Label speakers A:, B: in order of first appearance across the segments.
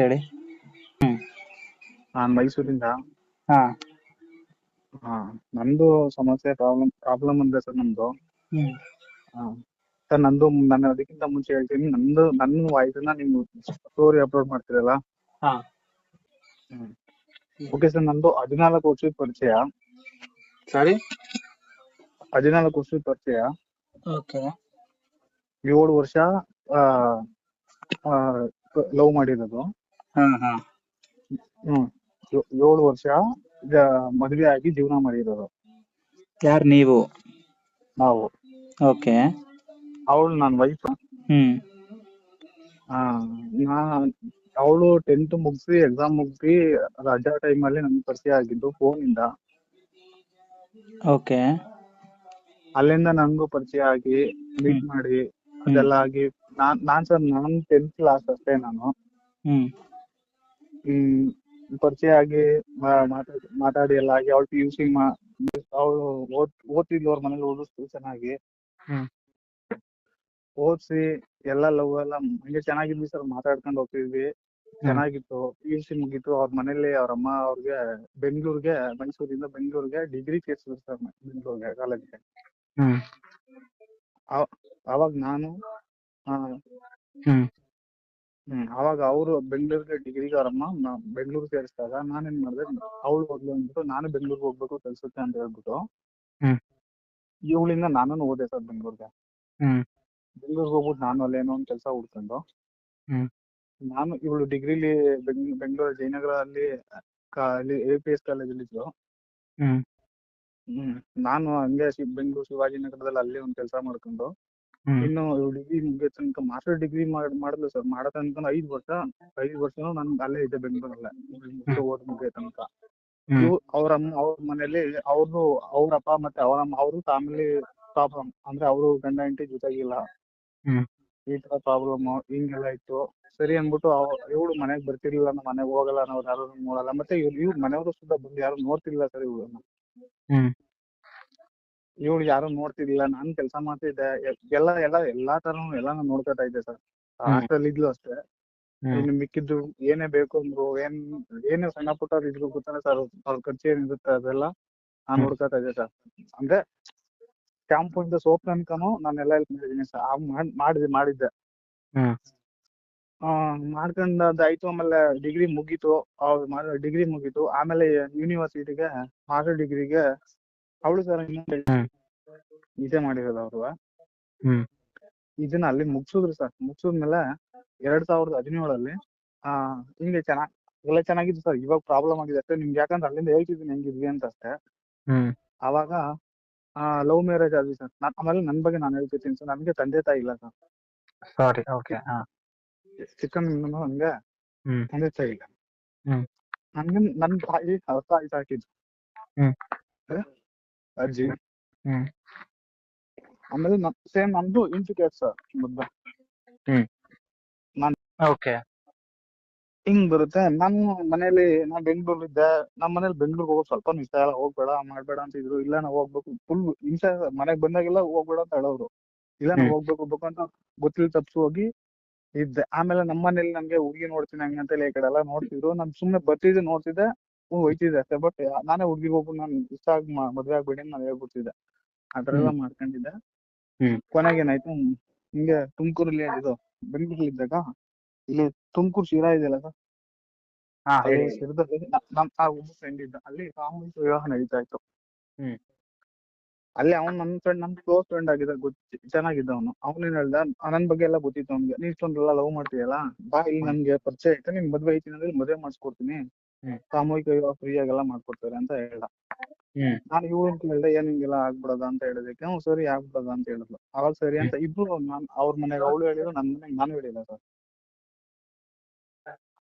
A: ಹೇಳಿ. ಹ್ಮ್.
B: ಮೈಸೂರಿಂದ.
A: ಹಾ.
B: ಹಾ ನಂದು ಸಮಸ್ಯೆ ಪ್ರಾಬ್ಲಮ್ ಪ್ರಾಬ್ಲಮ್ ಅಂದ್ರೆ ಸರ್ ನಮ್ದು.
A: ಹ್ಮ್.
B: ಹಾ. ಸರ್ ನಂದು ನಾನು ಅದಕ್ಕಿಂತ ಮುಂಚೆ ಹೇಳ್ತೀನಿ ನಂದು ನನ್ನ ವಾಯ್ಸನ್ನ ನೀವು ಸ್ಟೋರಿ ಅಪ್ಲೋಡ್ ಮಾಡ್ತೀರಲ್ಲ?
A: ಹಾ.
B: ಹ್ಮ್. ಓಕೆ ಸರ್ ನಂದು ಹದಿನಾಲ್ಕು ವರ್ಷದ ಪರಿಚಯ.
A: ಸಾರಿ.
B: ಹದಿನಾಲ್ಕು ವರ್ಷದ ಪರಿಚಯ.
A: ಓಕೆ.
B: ಏಳು ವರ್ಷ ಲವ್ ಮಾಡಿರೋದು. ಹ್ಮ್. ಏಳು ವರ್ಷ ಮದುವೆ ಆಗಿ ಜೀವನ ಮಾಡಿರೋದು
A: ಯಾರು ನೀವು?
B: ನಾವು.
A: ಓಕೆ.
B: ಅವಳು ನನ್ನ ವೈಫ್
A: ಹ್ಮ್.
B: ನಾ ಅವಳು ಟೆಂತ್ ಮುಗಿಸಿ ಎಕ್ಸಾಮ್ ಮುಗಿಸಿ ರಜಾ ಟೈಮಲ್ಲಿ ನನ್ಗೆ ಪರಿಚಯ ಆಗಿದ್ದು ಫೋನ್ ಇಂದ.
A: ಓಕೆ.
B: ಅಲ್ಲಿಂದ ನನಗೂ ಪರಿಚಯ ಆಗಿ ಮೀಟ್ ಮಾಡಿ ಅದೆಲ್ಲ ಆಗಿ ನಾನ್ ನಾನ್ ಸರ್ ನಾನ್ ಟೆಂತ್ ಕ್ಲಾಸ್ ಅಷ್ಟೇ ನಾನು.
A: ಹ್ಮ್
B: ಪರಿಚಯ ಆಗಿ ಮಾತಾಡಿ ಮಾತಾಡಿ ಎಲ್ಲ ಆಗಿ ಅವಳು ಪಿ ಯು ಸಿ ಅವಳು ಓದ್ ಓದ್ತಿದ್ಲು ಅವ್ರ ಮನೇಲಿ ಓದಿಸ್ತು ಚೆನ್ನಾಗಿ. ಓದಿಸಿ ಎಲ್ಲ ಲವ್ ಎಲ್ಲ ಹಂಗೆ ಚೆನ್ನಾಗಿದ್ವಿ ಸರ್ ಮಾತಾಡ್ಕೊಂಡು ಹೋಗ್ತಿದ್ವಿ. ಚೆನ್ನಾಗಿತ್ತು. ಪಿ ಯು ಸಿ ಮುಗೀತು. ಅವ್ರ ಮನೇಲಿ ಅವ್ರ ಅಮ್ಮ ಅವ್ರಿಗೆ ಬೆಂಗಳೂರಿಗೆ ಮೈಸೂರಿಂದ ಬೆಂಗಳೂರಿಗೆ ಡಿಗ್ರಿ ಸೇರ್ಸಿದ್ರು ಸರ್ ಬೆಂಗಳೂರಿಗೆ ಕಾಲೇಜ್ಗೆ
A: ಹ್ಮ್.
B: ಅವಾಗ ನಾನು
A: ಹ್ಮ್
B: ಅವಾಗ ಅವರು ಬೆಂಗಳೂರಿಗೆ ಡಿಗ್ರಿಗೆ ಅವರಮ್ಮ ಬೆಂಗಳೂರು ಸೇರಿಸಿದಾಗ ನಾನೇನ್ ಮಾಡಿದೆ ಅವಳು ಹೋಗ್ಲಿ ಅಂದ್ಬಿಟ್ಟು ನಾನು ಬೆಂಗಳೂರಿಗೆ ಹೋಗ್ಬೇಕು ಕೆಲ್ಸಕ್ಕೆ ಅಂತ ಹೇಳ್ಬಿಟ್ಟು
A: ಹ್ಮ್.
B: ಇವಳಿಂದ ನಾನು ಹೋದೆ ಸರ್ ಬೆಂಗಳೂರಿಗೆ.
A: ಹ್ಮ್.
B: ಬೆಂಗಳೂರಿಗೆ ಹೋಗ್ಬಿಟ್ಟು ನಾನು ಅಲ್ಲೇನೋ ಒಂದು ಕೆಲಸ ಹುಡ್ಕೊಂಡು
A: ಹ್ಮ್.
B: ನಾನು ಇವಳು ಡಿಗ್ರಿಲಿ ಬೆಂಗ್ ಬೆಂಗಳೂರು ಜಯನಗರ ಅಲ್ಲಿ ಅಲ್ಲಿ ಎ ಪಿ ಎಸ್ ಕಾಲೇಜಲ್ಲಿ ಇದ್ರು
A: ಹ್ಮ್.
B: ಹ್ಮ್ ನಾನು ಹಂಗೆ ಶಿ- ಬೆಂಗಳೂರು ಶಿವಾಜಿನಗರದಲ್ಲಿ ಅಲ್ಲಿ ಒಂದು ಕೆಲಸ ಮಾಡ್ಕೊಂಡು ಇನ್ನು ಡಿಗ್ರಿ ಮುಗಿಯೋ ತನಕ ಮಾಸ್ಟರ್ ಡಿಗ್ರಿ ಮಾಡ್ ಮಾಡಿದ್ಲು ಸರ್ ಮಾಡೋ ತನಕ ಐದು ವರ್ಷ ಐದು ವರ್ಷನೂ ನಾನು ಅಲ್ಲೇ ಇದ್ದೆ ಬೆಂಗಳೂರಲ್ಲೇ. ಓದ್ ಮುಗಿಯೋ ತನಕ. ಅವ್ರ ಅಮ್ಮ ಅವ್ರ ಮನೇಲಿ ಅವ್ರು ಅವ್ರ ಅಪ್ಪ ಮತ್ತೆ ಅವ್ರ ಅಮ್ಮ ಅವರು ಫ್ಯಾಮಿಲಿ ಪ್ರಾಬ್ಲಮ್ ಅಂದ್ರೆ ಅವರು ಗಂಡ ಹೆಂಡತಿ ಜೊತೆಗಿಲ್ಲ. ಈ ತರ ಪ್ರಾಬ್ಲಮ್ ಹಿಂಗೆಲ್ಲ ಇತ್ತು. ಸರಿ ಅಂದ್ಬಿಟ್ಟು ಇವಳು ಮನೆಗ್ ಬರ್ತಿರ್ಲಿಲ್ಲ ನಮ್ಮ ಮನೆಗ್ ಹೋಗಲ್ಲ ನಾವು ಯಾರು ನೋಡಲ್ಲ. ಮತ್ತೆ ಇವ್ರು ಇವ್ರ ಮನೆಯವರು ಸುದ್ದ ಬಂದು ಯಾರು ನೋಡ್ತಿರ್ಲಿಲ್ಲ ಸರ್ ಇವ್ಳನ್ನ. ಇವಳು ಯಾರು ನೋಡ್ತಿರ್ಲಿಲ್ಲ ನಾನ್ ಕೆಲಸ ಮಾಡ್ತಿದ್ದೆ ಎಲ್ಲ ಎಲ್ಲ ಎಲ್ಲಾ ತರನು ಎಲ್ಲಾನು ನೋಡ್ಕೊತಾ ಇದ್ದೆ ಸರ್. ಹಾಸ್ಟೆಲ್ ಇದ್ಲು ಅಷ್ಟೇ. ಇನ್ನು ಮಿಕ್ಕಿದ್ದು ಏನೇ ಬೇಕು ಅಂದ್ರು ಏನ್ ಏನೇ ಸಣ್ಣ ಪುಟ್ಟ ಇದ್ರು ಗೊತ್ತಾನೆ ಸರ್ ಅವ್ರ ಖರ್ಚು ಏನಿರುತ್ತೆ ಅದೆಲ್ಲ ನಾನ್. ನೋಡ್ಕೊತಾ ಇದ್ದೆ ಸರ್. ಅಂದ್ರೆ ಶಾಂಪು ಇಂದ ಸೋಪ್ ತನಕನು ನಾನೆಲ್ಲ ಹೆಲ್ಪ್ ಮಾಡಿದೀನಿ ಸರ್. ಆ ಮಾಡ್- ಮಾಡಿದ್ದೆ. ಮಾಡ್ಕೊಂಡ್ ಅದಾಯ್ತು ಆಮೇಲೆ ಡಿಗ್ರಿ ಮುಗೀತು. ಅವ್ರು ಡಿಗ್ರಿ ಮುಗೀತು. ಆಮೇಲೆ ಯೂನಿವರ್ಸಿಟಿಗೆ ಮಾಸ್ಟರ್ ಡಿಗ್ರಿಗೆ ಅವಳು ಸರ್. ಇದೇ ಮಾಡಿರೋದು ಅವ್ರು. ಇದನ್ನ ಅಲ್ಲಿ ಮುಗ್ಸಿದ್ರು ಸರ್. ಮುಗ್ಸಿದ್ಮೇಲೆ ಎರಡ್ ಸಾವಿರದ ಹದಿನೇಳಲ್ಲಿ ಆ ಹಿಂಗೆ ಚೆನ್ನಾಗಿ ಎಲ್ಲ ಚೆನ್ನಾಗಿತ್ತು ಸರ್. ಇವಾಗ ಪ್ರಾಬ್ಲಮ್ ಆಗಿದೆ ಅಷ್ಟೇ. ನಿಮ್ಗೆ ಯಾಕಂದ್ರೆ ಅಲ್ಲಿಂದ ಹೇಳ್ತಿದ್ದೀನಿ ಹೆಂಗಿದ್ವಿ ಅಂತ ಅಷ್ಟೇ. ಅವಾಗ ಆ ಲವ್ ಮ್ಯಾರೇಜ್ ಆದ್ವಿ ಸರ್. ಆಮೇಲೆ ನನ್ ಬಗ್ಗೆ ನಾನು ಹೇಳ್ತಿರ್ತೀನಿ ಸರ್. ನನ್ಗೆ ತಂದೆ ತಾಯಿ ಇಲ್ಲ ಸರ್.
A: ಸಾರಿ ಓಕೆ ಹಾ.
B: ಚಿಕ್ಕಂದಿನೂ ಹಂಗೆ ತಂದೆ ತಾಯಿ ಇಲ್ಲ. ನನ್ಗೆ ನನ್ ತಾಯಿ ತಾಯಿ ಸಾಕಿದ್ರು? ಅಜ್ಜಿ
A: ಹ್ಮ್
B: ಆಮೇಲೆ ಸೇಮ್ ನಂದು ಇಂಟಿಕೇಟ್ ಸರ್ ಮದ್ವೆ
A: ಓಕೆ
B: ಹಿಂಗ್ ಬರುತ್ತೆ ನಮ್ಮ ಮನೇಲಿ ನಾ ಬೆಂಗ್ಳೂರ್ ಇದ್ದೆ ನಮ್ಮ ಮನೇಲಿ ಬೆಂಗ್ಳೂರ್ಗೆ ಹೋಗೋದು ಸ್ವಲ್ಪ ಇಷ್ಟ ಇಲ್ಲ ಹೋಗ್ಬೇಡ ಮಾಡ್ಬೇಡ ಅಂತ ಇದ್ರು ಇಲ್ಲ ನಾವು ಹೋಗ್ಬೇಕು ಫುಲ್ ಹಿಂಸೆ ಮನೆಗೆ ಬಂದಾಗೆಲ್ಲ ಹೋಗ್ಬೇಡ ಅಂತ ಹೇಳೋರು ಇಲ್ಲ ನಾವು. ಹೋಗ್ಬೇಕು ಹೋಗ್ಬೇಕು ಅಂತ ಗೊತ್ತಿಲ್ಲ ತಪ್ಸು ಹೋಗಿ ಇದ್ದೆ ಆಮೇಲೆ ನಮ್ಮ ಮನೇಲಿ ನಮ್ಗೆ ಹುಡುಗಿ ನೋಡ್ತೀನಿ ಹಂಗಂತ ಹೇಳಿ ಈ ಕಡೆ ಎಲ್ಲ ನೋಡ್ತಿದ್ರು. ನಾನು ಸುಮ್ನೆ ಬರ್ತಿದ್ದೆ ನೋಡ್ತಿದ್ದೆ. ಹ್ಞೂ ಹೋಯ್ತಿದ್ದೆ ಅಷ್ಟೇ ಬಟ್ ನಾನೇ ಹುಡ್ಗಿಗ್ ಹೋಗ್ಬಿಟ್ಟು ನಾನು ಇಷ್ಟ ಆಗಿ ಮ- ಮದ್ವೆ ಆಗ್ಬೇಡಿ ಅಂತ ನಾನು ಹೇಳ್ಬಿಡ್ತಿದ್ದೆ ಆ ಥರ ಎಲ್ಲ ಮಾಡ್ಕೊಂಡಿದ್ದೆ.
A: ಹ್ಮ್.
B: ಕೊನೆಗೆ ಏನಾಯ್ತು ಹಿಂಗೆ ತುಮಕೂರಲ್ಲಿ ಇದು ಬೆಂಗಳೂರಲ್ಲಿ ಇದ್ದಾಗ ಇಲ್ಲಿ ತುಮಕೂರು ಶಿರಾ ಇದೆಯಲ್ಲ ಸರ್?
A: ಹಾ
B: ಅಲ್ಲಿ
A: ಹೇಳಿ
B: ಶಿರದಲ್ಲಿ ನ- ನಮ್ ಆ ಒಬ್ಬ ಫ್ರೆಂಡ್ ಇದ್ದ. ಅಲ್ಲಿ ಸಾಮೂಹಿಕ ವಿವಾಹ ನಡೀತಾ ಇತ್ತು
A: ಹ್ಮ್.
B: ಅಲ್ಲಿ ಅವ್ನ್ ನನ್ ಫ್ರೆಂಡ್ ನನ್ ಕ್ಲೋಸ್ ಫ್ರೆಂಡ್ ಆಗಿದ್ದ ಗೊತ್ತಿ ಚೆನ್ನಾಗಿದ್ದ ಅವನು. ಏನ್ ಹೇಳ್ದ ನನ್ ಬಗ್ಗೆ ಎಲ್ಲ ಗೊತ್ತಿತ್ತು ಅವ್ನಿಗೆ. ನೀ ಇಷ್ಟೊಂದೆಲ್ಲ ಲವ್ ಮಾಡ್ತೀಯಲ್ಲ? ಬಾ ಇಲ್ಲಿ
A: ಹ್ಮ್.
B: ನನ್ಗೆ ಪರಿಚಯ ಐತೆ ನಿನ್ ಮದ್ವೆ ಐತಿ ಅಂದ್ರೆ ಮದ್ವೆ ಮಾಡಿಸ್ಕೊಡ್ತೀನಿ.
A: ಹ್ಮ್.
B: ಸಾಮೂಹಿಕ ವಿವಾಹ ಫ್ರೀ ಆಗೆಲ್ಲ ಮಾಡ್ಕೊಡ್ತಾರೆ ಅಂತ ಹೇಳ್ದ.
A: ಹ್ಮ್.
B: ನಾನು ಇವಳು ಕೇಳ್ದೆ ಏನ್ ಹಿಂಗೆಲ್ಲ ಆಗ್ಬಿಡದ ಅಂತ ಹೇಳಿದಕ್ಕೆ ಹ್ಞೂ ಸರಿ ಆಗ್ಬಿಡದ ಅಂತ ಹೇಳಿದ್ಲು. ಅವಾಗ ಸರಿ ಅಂತ ಇಬ್ರು ನಾನ್ ಅವ್ರ ಮನೆಗೆ ಅವಳು ಹೇಳಿದ್ರು ನನ್ ಮನೆಗೆ ನಾನು ಹೇಳಿಲ್ಲ ಸರ್.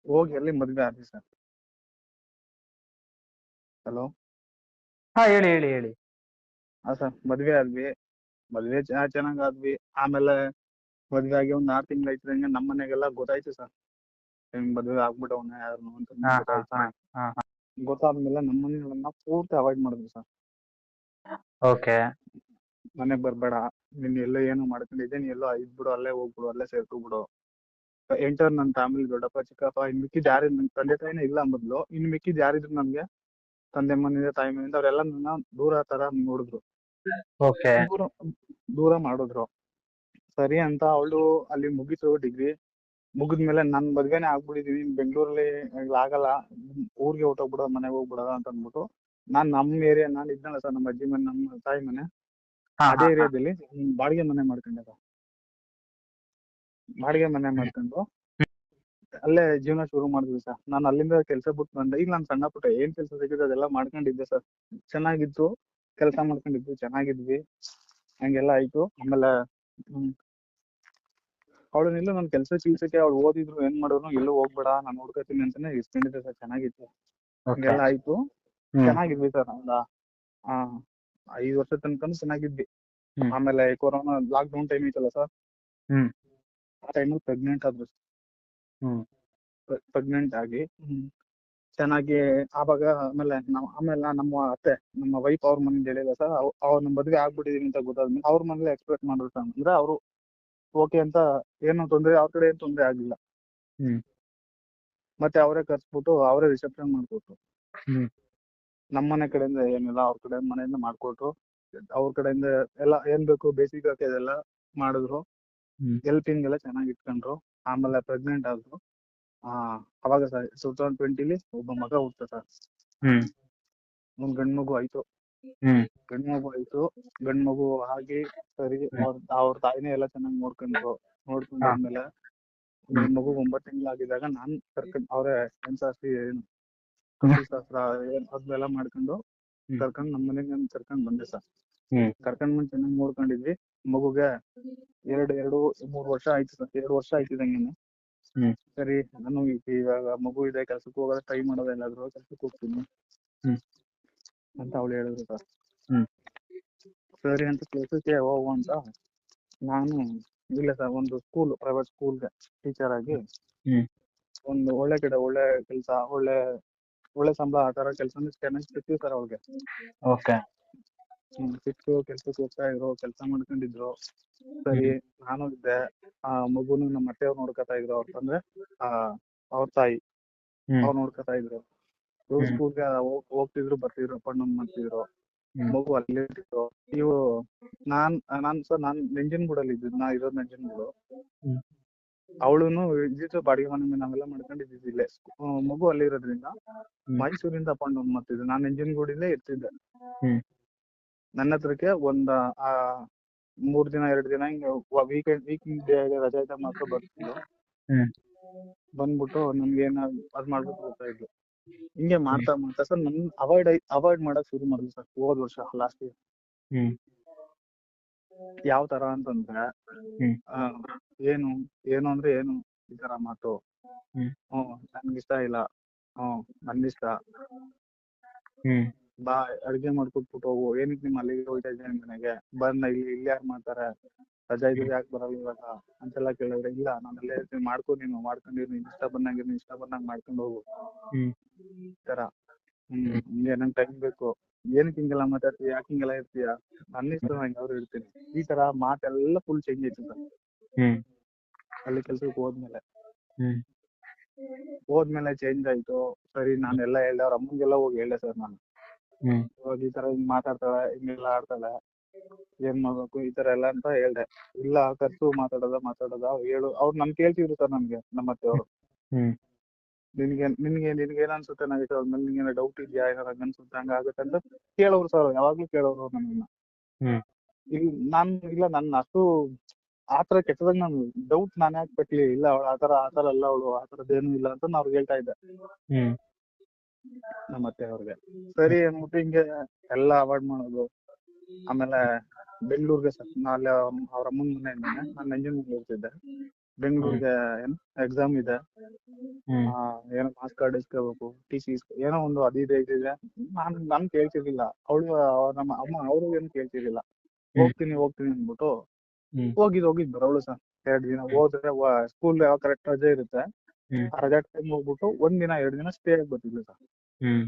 B: ಹೋಗಿ ಅಲ್ಲಿ ಮದ್ವೆ ಆದ್ವಿ ಸರ್. ಹಲೋ?
A: ಹಾ ಹೇಳಿ ಹೇಳಿ ಹೇಳಿ.
B: ಹಾ ಸರ್ ಮದ್ವೆ ಆದ್ವಿ. ಮದ್ವೆ ಚೆನ್ನಾಗ್ ಆದ್ವಿ. ಆಮೇಲೆ ಮದ್ವೆ ಆಗಿ ಒಂದ್ ಆರ್ ತಿಂಗ್ಳು ಐತಿದಂಗೆ ನಮ್ ಮನೆಗೆಲ್ಲ ಗೊತ್ತಾಯ್ತು ಸರ್. ಹಿಂಗ್ ಮದ್ವೆ ಆಗ್ಬಿಟ್ಟವ್ನೆ ಯಾರು ಅಂತ ಗೊತ್ತಾದ್ಮೇಲೆ ನಮ್ಮ ಮನೆಗಳನ್ನ ಪೂರ್ತಿ ಅವಾಯ್ಡ್ ಮಾಡಿದ್ರು ಸರ್.
A: ಓಕೆ.
B: ಮನೆಗ್ ಬರ್ಬೇಡ. ನೀನ್ ಎಲ್ಲೋ ಏನೋ ಮಾಡ್ಕೊಂಡಿದ್ದೆ ನೀ ಎಲ್ಲೋ ಇದ್ಬಿಡು ಅಲ್ಲೇ ಹೋಗ್ಬಿಡು ಅಲ್ಲೇ ಸೇರ್ಕೊ ಬಿಡು ಎಂಟರ್ ನನ್ನ ಫ್ಯಾಮಿಲಿ ದೊಡ್ಡಪ್ಪ ಚಿಕ್ಕಪ್ಪ ಇನ್ ಮಿಕ್ಕಿದ್ ಯಾರು ನನ್ ತಂದೆ ತಾಯಿನೇ ಇಲ್ಲ ಮೊದ್ಲು. ಇನ್ ಮಿಕ್ಕಿದ್ ಯಾರಿದ್ರು ನಮ್ಗೆ? ತಂದೆ ಮನೆಯಿಂದ ತಾಯಿ ಮನೆಯಿಂದ ಅವ್ರೆಲ್ಲ ನನ್ನ ದೂರ ತರ ನೋಡಿದ್ರು. ದೂರ ದೂರ ಮಾಡಿದ್ರು. ಸರಿ ಅಂತ ಅವಳು ಅಲ್ಲಿ ಮುಗಿತು ಡಿಗ್ರಿ. ಮುಗಿದ್ಮೇಲೆ ನನ್ ಮದ್ವೆನೇ ಆಗ್ಬಿಟ್ಟಿದೀನಿ ಬೆಂಗಳೂರಲ್ಲಿ ಆಗಲ್ಲ ಊರಿಗೆ ಹೊರ್ಟೋಗ್ಬಿಡೋದ ಮನೆಗೆ ಹೋಗ್ಬಿಡೋದ ಅಂತ ಅಂದ್ಬಿಟ್ಟು ನಾನ್ ನಮ್ ಏರಿಯಾ ನಾನು ಇದ್ನಲ್ಲ ಸರ್ ನಮ್ಮ ಅಜ್ಜಿ ಮನೆ ನಮ್ಮ ತಾಯಿ ಮನೆ. ಅದೇ ಏರಿಯಾದಲ್ಲಿ ಬಾಡಿಗೆ ಮನೆ ಮಾಡ್ಕೊಂಡೆ ಸರ್. ಬಾಡಿಗೆ ಮನೆ ಮಾಡ್ಕೊಂಡು ಅಲ್ಲೇ ಜೀವನ ಶುರು ಮಾಡಿದ್ವಿ ಸರ್. ನಾನು ಅಲ್ಲಿಂದ ಕೆಲಸ ಬಿಟ್ಟು ಬಂದೆ. ಈಗ ನಾನು ಸಣ್ಣ ಪುಟ್ಟ ಏನ್ ಕೆಲಸ ಸಿಗುತ್ತೆ ಅದೆಲ್ಲ ಮಾಡ್ಕೊಂಡಿದ್ದೆ ಸರ್. ಚೆನ್ನಾಗಿತ್ತು ಕೆಲಸ ಮಾಡ್ಕೊಂಡಿದ್ವಿ ಚೆನ್ನಾಗಿದ್ವಿ. ಹಂಗೆಲ್ಲ ಆಯ್ತು. ಆಮೇಲೆ ಹ್ಮ್ ಅವಳನ್ನೆಲ್ಲ ನನ್ ಕೆಲಸ ಚಿಲ್ಸಕ್ಕೆ ಅವ್ಳು ಓದಿದ್ರು ಏನ್ ಮಾಡಿದ್ರು ಎಲ್ಲೂ ಹೋಗ್ಬೇಡ ನಾನು ನೋಡ್ಕೊತೀನಿ ಅಂತಾನೆ ಇಸ್ಕೊಂಡಿದ್ದೆ ಸರ್ ಚೆನ್ನಾಗಿತ್ತು. ಹಂಗೆಲ್ಲ ಆಯ್ತು. ಚೆನ್ನಾಗಿದ್ವಿ ಸರ್ ಒಂದ ಆ ಐದು ವರ್ಷ ತನಕ ಚೆನ್ನಾಗಿದ್ವಿ. ಆಮೇಲೆ ಕೊರೋನಾ ಲಾಕ್ ಡೌನ್ ಟೈಮ್ ಇತ್ತಲ್ಲ ಸರ್. ಆ ಟೈಮ್ ಪ್ರೆಗ್ನೆಂಟ್ ಆದ್ರು. ಪ್ರೆಗ್ನೆಂಟ್ ಆಗಿ. ಹ್ಮ್. ಚೆನ್ನಾಗಿ ಆವಾಗ ಆಮೇಲೆ ನಾವು ಆಮೇಲೆ ನಮ್ಮ ಅತ್ತೆ ನಮ್ಮ ವೈಫ್ ಅವ್ರ ಮನೇಲಿ ಹೇಳಿಲ್ಲ ಸರ್ ಅವ್ರ ನಮ್ಮ ಮದ್ವೆ ಆಗ್ಬಿಟ್ಟಿದೀನಿ ಅಂತ ಗೊತ್ತಾದ್ಮೇಲೆ ಅವ್ರ ಮನೇಲಿ ಎಕ್ಸ್ಪೆಕ್ಟ್ ಮಾಡಿದ್ರು sir. ಅಂದ್ರೆ ಅವರು ಓಕೆ ಅಂತ ಏನು ತೊಂದ್ರೆ ಅವ್ರ ಕಡೆ ಏನು ತೊಂದ್ರೆ ಆಗಿಲ್ಲ
A: ಹ್ಮ್.
B: ಮತ್ತೆ ಅವರೇ ಕರ್ಸ್ಬಿಟ್ಟು ಅವರೇ ರಿಸೆಪ್ಷನ್ ಮಾಡ್ಕೊಟ್ರು.
A: ಹ್ಮ್.
B: ನಮ್ಮ ಮನೆ ಕಡೆಯಿಂದ ಏನಿಲ್ಲ ಅವ್ರ ಕಡೆ ಮನೆಯಿಂದ ಮಾಡ್ಕೊಟ್ರು. ಅವ್ರ ಕಡೆಯಿಂದ ಎಲ್ಲ ಏನ್ ಬೇಕು ಬೇಸಿಕ್ ಅದೆಲ್ಲ ಮಾಡಿದ್ರು.
A: ಹ್ಮ್.
B: ಹೆಲ್ಪಿಂಗ್ ಎಲ್ಲ ಚೆನ್ನಾಗಿ ಇಟ್ಕೊಂಡ್ರು. ಆಮೇಲೆ ಪ್ರೆಗ್ನೆಂಟ್ ಆದ್ರು. ಆ ಅವಾಗ ಸರ್ ಟೂ ತೌಸಂಡ್ ಟ್ವೆಂಟಿಲಿ ಒಬ್ಬ ಮಗ ಹುಟ್ಟ ಸರ್.
A: ಹ್ಮ್.
B: ಒಂದ್ ಗಂಡ್ ಮಗು ಆಯ್ತು.
A: ಹ್ಮ್.
B: ಗಂಡ್ ಮಗು ಆಯ್ತು. ಗಂಡ್ ಮಗು ಆಗಿ ಸರಿ ಅವ್ರ ಅವ್ರ ತಾಯಿನೇ ಎಲ್ಲ ಚೆನ್ನಾಗಿ ನೋಡ್ಕೊಂಡ್ರು. ನೋಡ್ಕೊಂಡಾದ್ಮೇಲೆ ಗಂಡ್ ಮಗು ಒಂಬತ್ತು ತಿಂಗಳಾಗಿದ್ದಾಗ ನಾನ್ ಕರ್ಕೊಂಡ್ ಅವ್ರೆ ಹೆಣ್ ಶಾಸ್ತ್ರಿ ಏನು ಕೃಷಿ ಶಾಸ್ತ್ರ ಏನ್ ಅದೆಲ್ಲ ಮಾಡ್ಕೊಂಡು
A: ಹ್ಮ್.
B: ಕರ್ಕೊಂಡ್ ನಮ್ಮ ಮನೆಗೆ ನಾನ್ ಕರ್ಕೊಂಡ್ ಬಂದೆ ಸರ್.
A: ಹ್ಮ್.
B: ಕರ್ಕೊಂಡ್ ಬಂದ್ ಚೆನ್ನಾಗಿ ನೋಡ್ಕೊಂಡಿದ್ವಿ. ಮಗುಗೆ ಎರಡು ಎರಡು ಮೂರ್ ವರ್ಷ ಆಯ್ತು ಸರ್. ಎರಡು ವರ್ಷ ಆಯ್ತಿದಂಗೆನೆ
A: ಹ್ಮ್.
B: ಸರಿ ನಾನು ಈಗ- ಇವಾಗ ಮಗು ಇದೆ ಕೆಲ್ಸಕ್ಕೆ ಹೋಗೋದ ಟ್ರೈ ಮಾಡೋದ ಎಲ್ಲಾದ್ರೂ ಕೆಲ್ಸಕ್ಕೆ ಹೋಗ್ತೀನಿ.
A: ಹ್ಮ್.
B: ಅಂತ ಅವಳು ಹೇಳಿದ್ರು ಸರ್.
A: ಹ್ಮ್.
B: ಸರಿ ಅಂತ ಕೆಲ್ಸಕ್ಕೆ ಹೋಗು ಅಂತ ನಾನು ಇಲ್ಲ ಸರ್ ಒಂದು ಸ್ಕೂಲ್ ಪ್ರೈವೇಟ್ ಸ್ಕೂಲ್ಗೆ ಟೀಚರ್ ಆಗಿ
A: ಹ್ಮ್.
B: ಒಂದು ಒಳ್ಳೆ ಕಡೆ ಒಳ್ಳೆ ಕೆಲಸ ಒಳ್ಳೆ ಒಳ್ಳೆ ಸಂಬಳ ಆ ತರ ಕೆಲಸ ಚೆನ್ನಾಗಿ ಸಿಕ್ಕಿತ್ತು ಸರ್ ಅವ್ಳಿಗೆ.
A: ಓಕೆ.
B: ಹ್ಮ್ ಸಿಕ್ತು ಕೆಲ್ಸಕ್ಕೆ ಹೋಗ್ತಾ ಇದ್ರು ಕೆಲಸ ಮಾಡ್ಕೊಂಡಿದ್ರು. ಸರಿ ನಾನು ಇದ್ದೆ. ಆ ಮಗುನು ನಮ್ಮ ಅತ್ತೆಯವ್ರು ನೋಡ್ಕೊತಾ ಇದ್ರು ಅವ್ರ ತಂದ್ರೆ ಆ ಅವ್ರ ತಾಯಿ.
A: ಹ್ಮ್.
B: ಅವ್ರು ನೋಡ್ಕೊತಾ ಇದ್ರು. ಸ್ಕೂಲ್ಗೆ ಹೋಗ್ತಿದ್ರು ಬರ್ತಿದ್ರು ಅಪ್ ಅಂಡ್ ಡೌನ್ ಮಾಡ್ತಿದ್ರು. ಮಗು ಅಲ್ಲೇ ಇರ್ತಿತ್ತು ಇವು ನಾನ್ ನಾನ್ ಸರ್ ನಾನ್ ನಂಜನಗೂಡಲ್ಲಿ ಇದ್ದಿದ್ ನಾ ಇರೋದ್ ನಂಜನಗೂಡು. ಅವಳುನು ಇದ್ದಿದ್ದು ಬಾಡಿಗೆ ಮನೆ ನಾವೆಲ್ಲ ಮಾಡ್ಕೊಂಡು ಇದ್ದಿದ್ದು ಇಲ್ಲೇ ಮಗು ಅಲ್ಲಿ ಇರೋದ್ರಿಂದ. ಮೈಸೂರಿಂದ ಅಪ್ ಅಂಡ್ ಡೌನ್ ಮಾಡ್ತಿದ್ದೆ ನಾನ್ ನಂಜನಗೂಡಿಂದ ಇರ್ತಿದ್ದೆ. ನನ್ನ ಹತ್ರಕ್ಕೆ ಒಂದ್ ಆ ಮೂರ್ ದಿನ ಎರಡ್ ದಿನ ಹಿಂಗ ವೀಕೆಂಡ್ ವೀಕೆಂಡ್ ಡೇ ರಜೆ ಇದ್ದಾಗ ಮಾತ್ರ ಬರ್ತಿದ್ಲು
A: ಹ್ಮ್.
B: ಬಂದ್ಬಿಟ್ಟು ನಮ್ಗೆ ಏನ ಅದ್ ಮಾಡ್ಬಿಟ್ಟು ಹೋಗ್ತಾ ಇದ್ಲು ಹಿಂಗೆ ಮಾಡ್ತಾ ಮಾಡ್ತಾ ಸರ್ ನನ್ ಅವಾಯ್ಡ್ ಅವಾಯ್ಡ್ ಮಾಡಕ್ ಶುರು ಮಾಡಿದ್ವಿ ಸರ್ ಹೋದ್ ವರ್ಷ ಲಾಸ್ಟ್ ಇಯರ್ ಯಾವ ತರ ಅಂತಂದ್ರೆ ಏನು ಏನು ಅಂದ್ರೆ ಏನು ಈ ತರ ಮಾತು?
A: ಹ್ಮ್.
B: ಇಷ್ಟ ಇಲ್ಲ. ಹ್ಮ್ ನನ್ಗಿಷ್ಟ
A: ಹ್ಮ್.
B: ಬಾ ಅಡ್ಗೆ ಮಾಡ್ಕೊಟ್ಬಿಟ್ಟು ಹೋಗು. ಏನಕ್ಕೆ ನಿಮ್ಮ ಅಲ್ಲಿಗೆ ಹೋಗ್ತಾ ಇದ್ದೀನಿ ನನಗೆ ಬಂದ ಇಲ್ಲಿ ಇಲ್ಲಿ ಯಾರು ಮಾಡ್ತಾರೆ? ರಜಾ ಇದ್ರೆ ಯಾಕೆ ಬರಲ್ಲ ಇವಾಗ? ಅಂತೆಲ್ಲ ಕೇಳಿದ್ರೆ ಇಲ್ಲ ನಾನು ಅಲ್ಲೇ ಇರ್ತೀನಿ ಮಾಡ್ಕೊ ನೀನು ಮಾಡ್ಕೊಂಡಿರು ನೀನ್ ಇಷ್ಟ ಬಂದಂಗೆ ನೀನ್ ಇಷ್ಟ ಬಂದಂಗೆ ಮಾಡ್ಕೊಂಡು ಹೋಗು. ಈ ತರ. ಹ್ಮ್ ಹಿಂಗೆ ನಂಗೆ ಟೈಮ್ ಬೇಕು? ಏನಕ್ಕೆ ಹಿಂಗೆಲ್ಲ ಮಾತಾಡ್ತೀಯ? ಯಾಕೆ ಹಿಂಗೆಲ್ಲ ಇರ್ತೀಯ? ನನ್ನ ಇಷ್ಟ ನಂಗೆ ಅವ್ರು ಇರ್ತೀನಿ. ಈ ತರ ಮಾತೆಲ್ಲ ಫುಲ್ ಚೇಂಜ್ ಆಯ್ತು ಸರ್.
A: ಹ್ಮ್.
B: ಅಲ್ಲಿ ಕೆಲ್ಸಕ್ಕೆ ಹೋದ್ಮೇಲೆ.
A: ಹ್ಮ್.
B: ಹೋದ್ಮೇಲೆ ಚೇಂಜ್ ಆಯ್ತು. ಸರಿ ನಾನೆಲ್ಲ ಹೇಳ್ದೆ ಅವ್ರ ಅಮ್ಮಂಗೆಲ್ಲ ಹೋಗಿ ಹೇಳ್ದೆ ಸರ್ ನಾನು. ಇವಾಗ ಈ ತರ ಹಿಂಗ್ ಮಾತಾಡ್ತಾಳೆ ಹಿಂಗೆಲ್ಲ ಆಡ್ತಾಳೆ. ಏನ್ ಮಾಡ್ಬೇಕು ಈ ತರ ಎಲ್ಲ ಅಂತ ಹೇಳ್ದೆ. ಇಲ್ಲ ಕರ್ಸು ಮಾತಾಡೋದ ಮಾತಾಡೋದ ಹೇಳು. ಅವ್ರು ನನ್ ಕೇಳ್ತಿದ್ರು ಸರ್ ನನ್ಗೆ ನಮ್ಮ ಅತ್ತೆಯವರು
A: ಹ್ಮ್.
B: ನಿನ್ಗೆ ನಿನ್ಗೆ ನಿನ್ಗೆ ಏನ್ ಅನ್ಸುತ್ತೆ ನಾಗೇಶ್ ಅವ್ರ ಮೇಲೆ ನಿನ್ಗೆ ಡೌಟ್ ಇದೆಯಾ ಏನಾರ ಹಂಗ್ ಅನ್ಸುತ್ತೆ ಹಂಗ ಆಗುತ್ತೆ ಅಂತ ಕೇಳೋರು ಸರ್ ಯಾವಾಗ್ಲೂ ಕೇಳೋರು ನನ್ನನ್ನ
A: ಹ್ಮ್.
B: ಇಲ್ಲಿ ನಾನ್ ಇಲ್ಲ ನನ್ನ ಅಷ್ಟು ಆತರ ಕೆಟ್ಟದಾಗ ನಾನು ಡೌಟ್ ನಾನು ಯಾಕೆ ಪಟ್ಲಿ? ಇಲ್ಲ ಅವಳು ಆತರ ಆತರ ಅಲ್ಲ ಅವಳು ಆತರದ್ದೇನು ಇಲ್ಲ ಅಂತ ಅವ್ರಿಗೆ ಹೇಳ್ತಾ ಇದ್ದೆ.
A: ಹ್ಮ್.
B: ನಮ್ಮ ಅತ್ತೆ ಅವ್ರಿಗೆ ಸರಿ ಅನ್ಬಿಟ್ಟು ಹಿಂಗೆ ಎಲ್ಲ ಅವಾಯ್ಡ್ ಮಾಡೋದು. ಆಮೇಲೆ ಬೆಂಗಳೂರಿಗೆ ಸರ್ ಅವರ ಅವ್ರ ಮನೆ ಮನೆಯಿಂದಾನೆ ನಾನು ನಂಜನಗೂಡು ಇರ್ತಿದ್ದೆ ಬೆಂಗಳೂರಿಗೆ ಏನು ಎಕ್ಸಾಮ್ ಇದೆ. ಆ, ಏನೋ ಮಾಸ್ ಕಾರ್ಡ್ ಇಸ್ಕೋಬೇಕು ಟಿ ಸಿ ಏನೋ ಒಂದು ಅದು ಇದೆ ಇದ್ರೆ ನಾನು ನಾನು ಕೇಳ್ತಿರ್ಲಿಲ್ಲ. ಅವಳು ನಮ್ಮ ಅಮ್ಮ ಅವರು ಏನು ಕೇಳ್ತಿರ್ಲಿಲ್ಲ. ಹೋಗ್ತೀನಿ ಹೋಗ್ತೀನಿ ಅಂದ್ಬಿಟ್ಟು
A: ಹ್ಮ್.
B: ಹೋಗಿದ್ ಹೋಗಿದ್ ಬರೋಳು ಸರ್. ಎರಡ್ ದಿನ ಹೋದ್ರೆ ಸ್ಕೂಲ್ ಯಾವ ಕರೆಕ್ಟ್ ರಜೆ ಇರುತ್ತೆ.
A: ಹ್ಮ್.
B: ಆ ರಜಾ ಟೈಮ್ ಹೋಗ್ಬಿಟ್ಟು ಒಂದ್ ದಿನ ಎರಡ್ ದಿನ ಸ್ಟೇ ಆಗಿ ಬರ್ತಿದ್ಲು ಸರ್.
A: ಹ್ಮ್.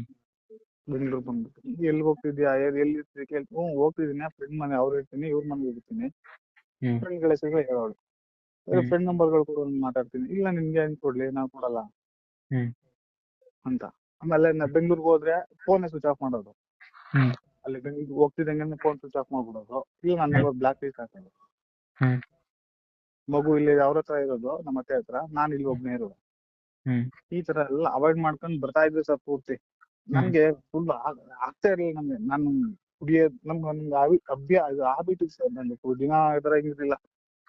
B: ಬೆಂಗಳೂರು ಬಂದ್ಬಿಟ್ಟು. ಎಲ್ಲಿ ಹೋಗ್ತಿದ್ಯಾ? ಎಲ್ಲಿ ಕೇಳ್ತಿ ಹ್ಞೂ ಹೋಗ್ತಿದ್ದೀನಿ. ಫ್ರೆಂಡ್ ಮನೆ ಅವ್ರು ಇರ್ತೀನಿ ಇವ್ರ ಮನೆಗೆ ಇರ್ತೀನಿ
A: ಹ್ಮ್.
B: ಫ್ರೆಂಡ್ಗಳ ಹೆಸರು ಹೇಳೋಳು. ಫ್ರೆಂಡ್ ನಂಬರ್ಗಳು ಕೊಡು ನಾನು ಮಾತಾಡ್ತೀನಿ. ಇಲ್ಲ ನಿನ್ಗೆ ಹೆಂಗ್ ಕೊಡ್ಲಿ? ನಾವು ಕೊಡಲ್ಲ. ಅಂತ. ಆಮೇಲೆ ಬೆಂಗ್ಳೂರ್ಗೆ ಹೋದ್ರೆ ಫೋನ್ ಸ್ವಿಚ್ ಆಫ್ ಮಾಡೋದು. ಅಲ್ಲಿ ಬೆಂಗ್ಳೂರ್ಗೆ ಹೋಗ್ತಿದ್ದಂಗೆ ಫೋನ್ ಸ್ವಿಚ್ ಆಫ್ ಮಾಡ್ಬಿಡೋದು. ಇಲ್ಲ ನನ್ನ ಬ್ಲಾಕ್ ಲಿಸ್ಟ್ ಹಾಕೋದು. ಮಗು ಇಲ್ಲಿ ಅವ್ರ ಹತ್ರ ಇರೋದು ನಮ್ಮ ಅತ್ತೆ ಹತ್ರ. ನಾನು ಇಲ್ಲಿ ಒಬ್ನೇ ಇರೋದು. ಈ ತರ ಎಲ್ಲ ಅವಾಯ್ಡ್ ಮಾಡ್ಕೊಂಡು ಬರ್ತಾ ಇದ್ವಿ ಸರ್ ಪೂರ್ತಿ. ನನ್ಗೆ ಫುಲ್ ಆಗ್ತಾ ಇರ್ಲಿಲ್ಲ ನಂಗೆ ನಾನು ಕುಡಿಯೋದ್ ನಮ್ಗೆ ನಮ್ಗೆ ಹಾಬಿ ಅಭ್ಯ ಹಾಬಿಟ್ ಸರ್ ನಂದು ದಿನ ಈ ತರ ಹಿಂಗಿರ್ಲಿಲ್ಲ